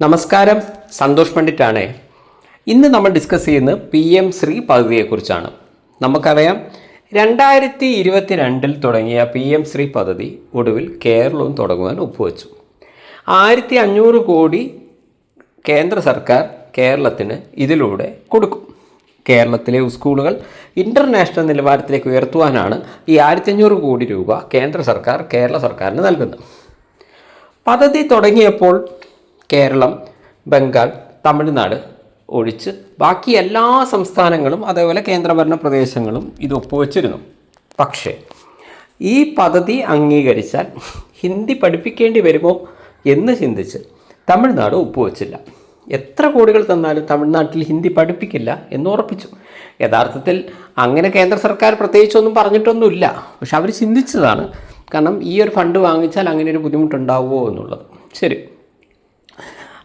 നമസ്കാരം. സന്തോഷ് പണ്ഡിറ്റാണ്. ഇന്ന് നമ്മൾ ഡിസ്കസ് ചെയ്യുന്നത് പി എം ശ്രീ പദ്ധതിയെക്കുറിച്ചാണ്. നമുക്കറിയാം രണ്ടായിരത്തി ഇരുപത്തി രണ്ടിൽ തുടങ്ങിയ പി എം ശ്രീ പദ്ധതി ഒടുവിൽ കേരളവും തുടങ്ങുവാൻ ഒപ്പുവെച്ചു. ആയിരത്തി അഞ്ഞൂറ് കോടി കേന്ദ്ര സർക്കാർ കേരളത്തിന് ഇതിലൂടെ കൊടുക്കും. കേരളത്തിലെ സ്കൂളുകൾ ഇന്റർനാഷണൽ നിലവാരത്തിലേക്ക് ഉയർത്തുവാനാണ് ഈ ആയിരത്തി അഞ്ഞൂറ് കോടി രൂപ കേന്ദ്ര സർക്കാർ കേരള സർക്കാരിന് നൽകുന്നത്. പദ്ധതി തുടങ്ങിയപ്പോൾ കേരളം ബംഗാൾ തമിഴ്നാട് ഒഴിച്ച് ബാക്കി എല്ലാ സംസ്ഥാനങ്ങളും അതേപോലെ കേന്ദ്രഭരണ പ്രദേശങ്ങളും ഇത് ഒപ്പുവെച്ചിരുന്നു. പക്ഷേ ഈ പദ്ധതി അംഗീകരിച്ചാൽ ഹിന്ദി പഠിപ്പിക്കേണ്ടി വരുമോ എന്ന് ചിന്തിച്ച് തമിഴ്നാട് ഒപ്പുവെച്ചില്ല. എത്ര കോടികൾ തന്നാലും തമിഴ്നാട്ടിൽ ഹിന്ദി പഠിപ്പിക്കില്ല എന്ന് ഉറപ്പിച്ചു. യഥാർത്ഥത്തിൽ അങ്ങനെ കേന്ദ്ര സർക്കാർ പ്രത്യേകിച്ചൊന്നും പറഞ്ഞിട്ടൊന്നുമില്ല. പക്ഷെ അവർ ചിന്തിച്ചതാണ് കാരണം ഈ ഒരു ഫണ്ട് വാങ്ങിച്ചാൽ അങ്ങനെ ഒരു ബുദ്ധിമുട്ടുണ്ടാവുമോ എന്നുള്ളത്. ശരി.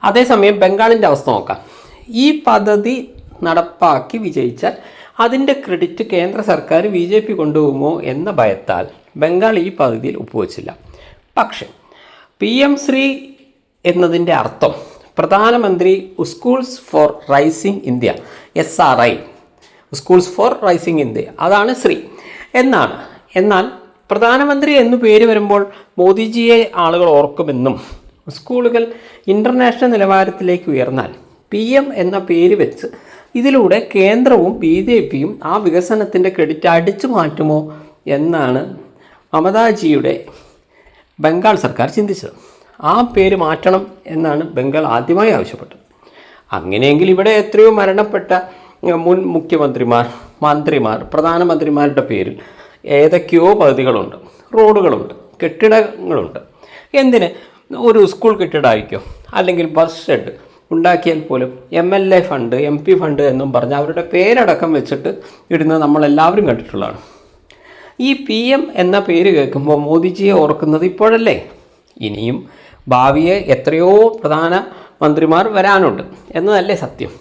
അതേസമയം ബംഗാളിന്റെ അവസ്ഥ നോക്കാം. ഈ പദ്ധതി നടപ്പാക്കി വിജയിച്ചാൽ അതിന്റെ ക്രെഡിറ്റ് കേന്ദ്ര സർക്കാർ ബി ജെ പി കൊണ്ടുപോകുമോ എന്ന ഭയത്താൽ ബംഗാൾ ഈ പദ്ധതിയിൽ ഒപ്പുവെച്ചില്ല. പക്ഷേ പി എം ശ്രീ എന്നതിന്റെ അർത്ഥം പ്രധാനമന്ത്രി schools for rising India S R I schools for rising India അതാണ് ശ്രീ. എന്നാണ്. എന്നാൽ പ്രധാനമന്ത്രി എന്നു പേര് വരുമ്പോൾ മോദിജിയെ ആളുകൾ ഓർക്കുമെന്നും സ്കൂളുകൾ ഇന്റർനാഷണൽ നിലവാരത്തിലേക്ക് ഉയർന്നാൽ പി എം എന്ന പേര് വെച്ച് ഇതിലൂടെ കേന്ദ്രവും ബി ജെ പിയും ആ വികസനത്തിന്റെ ക്രെഡിറ്റ് അടിച്ചു മാറ്റുമോ എന്നാണ് മമതാജിയുടെ ബംഗാൾ സർക്കാർ ചിന്തിച്ചത്. ആ പേര് മാറ്റണം എന്നാണ് ബംഗാൾ ആദ്യമായി ആവശ്യപ്പെട്ടത്. അങ്ങനെയെങ്കിൽ ഇവിടെ എത്രയോ മരണപ്പെട്ട മുൻ മുഖ്യമന്ത്രിമാർ മന്ത്രിമാർ പ്രധാനമന്ത്രിമാരുടെ പേരിൽ ഏതൊക്കെയോ പദ്ധതികളുണ്ട് റോഡുകളുണ്ട് കെട്ടിടങ്ങളുണ്ട്. എന്തിന്? ഒരു സ്കൂൾ കെട്ടിടമായിരിക്കും അല്ലെങ്കിൽ ബസ് ഷെഡ് ഉണ്ടാക്കിയാൽ പോലും M L A fund M P fund എന്നും പറഞ്ഞ് അവരുടെ പേരടക്കം വെച്ചിട്ട് ഇടുന്നത് നമ്മളെല്ലാവരും കണ്ടിട്ടുള്ളതാണ്. ഈ പി എം എന്ന പേര് കേൾക്കുമ്പോൾ മോദിജിയെ ഓർക്കുന്നത് ഇപ്പോഴല്ലേ? ഇനിയും ഭാവിയെ എത്രയോ പ്രധാന മന്ത്രിമാർ വരാനുണ്ട് എന്നതല്ലേ സത്യം.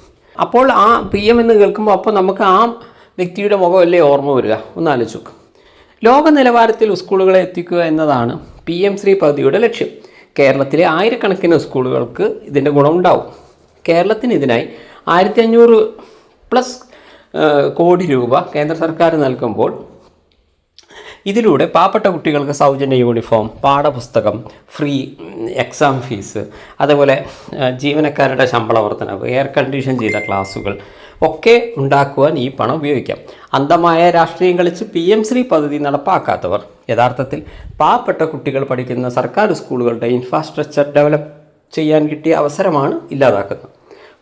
അപ്പോൾ ആ പി എം എന്ന് കേൾക്കുമ്പോൾ അപ്പോൾ നമുക്ക് ആ വ്യക്തിയുടെ മുഖമല്ലേ ഓർമ്മ വരിക? ഒന്ന് ആലോചിച്ചു ലോക നിലവാരത്തിൽ സ്കൂളുകളെ എത്തിക്കുക എന്നതാണ് പി എം ശ്രീ പദ്ധതിയുടെ ലക്ഷ്യം. കേരളത്തിലെ ആയിരക്കണക്കിന് സ്കൂളുകൾക്ക് ഇതിന്റെ ഗുണമുണ്ടാവും. കേരളത്തിന് ഇതിനായി ആയിരത്തി അഞ്ഞൂറ് പ്ലസ് കോടി രൂപ കേന്ദ്ര സർക്കാർ നൽകുമ്പോൾ ഇതിലൂടെ പാവപ്പെട്ട കുട്ടികൾക്ക് സൗജന്യ യൂണിഫോം പാഠപുസ്തകം ഫ്രീ എക്സാം ഫീസ് അതേപോലെ ജീവനക്കാരുടെ ശമ്പള വർധനവ് എയർ കണ്ടീഷൻ ചെയ്ത ക്ലാസ്സുകൾ ഒക്കെ ഉണ്ടാക്കുവാൻ ഈ പണം ഉപയോഗിക്കാം. അന്ധമായ രാഷ്ട്രീയം കളിച്ച് പി എം ശ്രീ പദ്ധതി നടപ്പാക്കാത്തവർ യഥാർത്ഥത്തിൽ പാവപ്പെട്ട കുട്ടികൾ പഠിക്കുന്ന സർക്കാർ സ്കൂളുകളുടെ ഇൻഫ്രാസ്ട്രക്ചർ ഡെവലപ്പ് ചെയ്യാൻ കിട്ടിയ അവസരമാണ് ഇല്ലാതാക്കുന്നത്.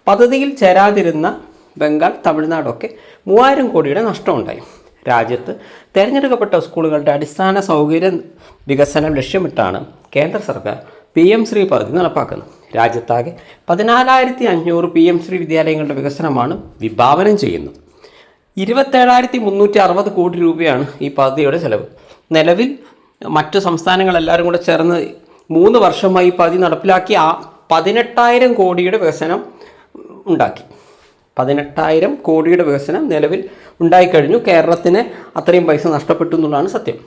പദ്ധതിയിൽ ചേരാതിരുന്ന ബംഗാൾ തമിഴ്നാടൊക്കെ മൂവായിരം കോടിയുടെ നഷ്ടമുണ്ടായി. രാജ്യത്ത് തിരഞ്ഞെടുക്കപ്പെട്ട സ്കൂളുകളുടെ അടിസ്ഥാന സൗകര്യ വികസനം ലക്ഷ്യമിട്ടാണ് കേന്ദ്ര സർക്കാർ പി എം ശ്രീ പദ്ധതി നടപ്പാക്കുന്നത്. രാജ്യത്താകെ പതിനാലായിരത്തി അഞ്ഞൂറ് പി എം ശ്രീ വിദ്യാലയങ്ങളുടെ വികസനമാണ് വിഭാവനം ചെയ്യുന്നത്. ഇരുപത്തേഴായിരത്തി മുന്നൂറ്റി അറുപത് കോടി രൂപയാണ് ഈ പദ്ധതിയുടെ ചെലവ്. നിലവിൽ മറ്റു സംസ്ഥാനങ്ങളെല്ലാവരും കൂടെ ചേർന്ന് മൂന്ന് വർഷമായി പദ്ധതി നടപ്പിലാക്കി ആ പതിനെട്ടായിരം കോടിയുടെ വികസനം ഉണ്ടാക്കി. പതിനെട്ടായിരം കോടിയുടെ വികസനം നിലവിൽ ഉണ്ടായിക്കഴിഞ്ഞു. കേരളത്തിന് അത്രയും പൈസ നഷ്ടപ്പെട്ടു എന്നുള്ളതാണ് സത്യം.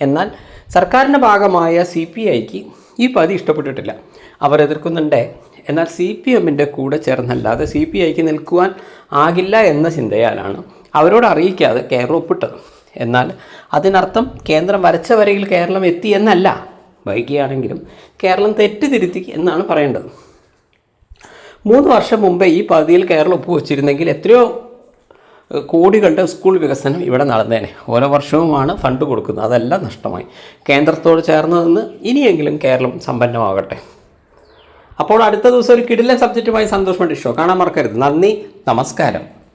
എന്നാൽ സർക്കാരിന്റെ ഭാഗമായ സി പി ഐക്ക് ഈ പദ്ധതി ഇഷ്ടപ്പെട്ടിട്ടില്ല. അവർ എതിർക്കുന്നുണ്ട്. എന്നാൽ സി പി എമ്മിന്റെ കൂടെ ചേർന്നല്ലാതെ സി പി ഐക്ക് നിൽക്കുവാൻ ആകില്ല എന്ന ചിന്തയാലാണ് അവരോട് അറിയിക്കാതെ കേരളം ഒപ്പിട്ടത്. എന്നാൽ അതിനർത്ഥം കേന്ദ്രം വരച്ച വരയിൽ കേരളം എത്തി എന്നല്ല. വൈകിയാണെങ്കിലും കേരളം തെറ്റുതിരുത്തി എന്നാണ് പറയേണ്ടത്. മൂന്ന് വർഷം മുമ്പേ ഈ പദ്ധതിയിൽ കേരളം ഒപ്പുവെച്ചിരുന്നെങ്കിൽ എത്രയോ കോടികളുടെ സ്കൂൾ വികസനം ഇവിടെ നടന്നേനെ. ഓരോ വർഷവുമാണ് ഫണ്ട് കൊടുക്കുന്നത്. അതെല്ലാം നഷ്ടമായി. കേന്ദ്രത്തോട് ചേർന്ന് നിന്ന് ഇനിയെങ്കിലും കേരളം സമ്പന്നമാകട്ടെ. അപ്പോൾ അടുത്ത ദിവസം ഒരു കിടിലൻ സബ്ജക്റ്റുമായി സന്തോഷം ഷോ കാണാൻ മറക്കരുത്. നന്ദി. നമസ്കാരം.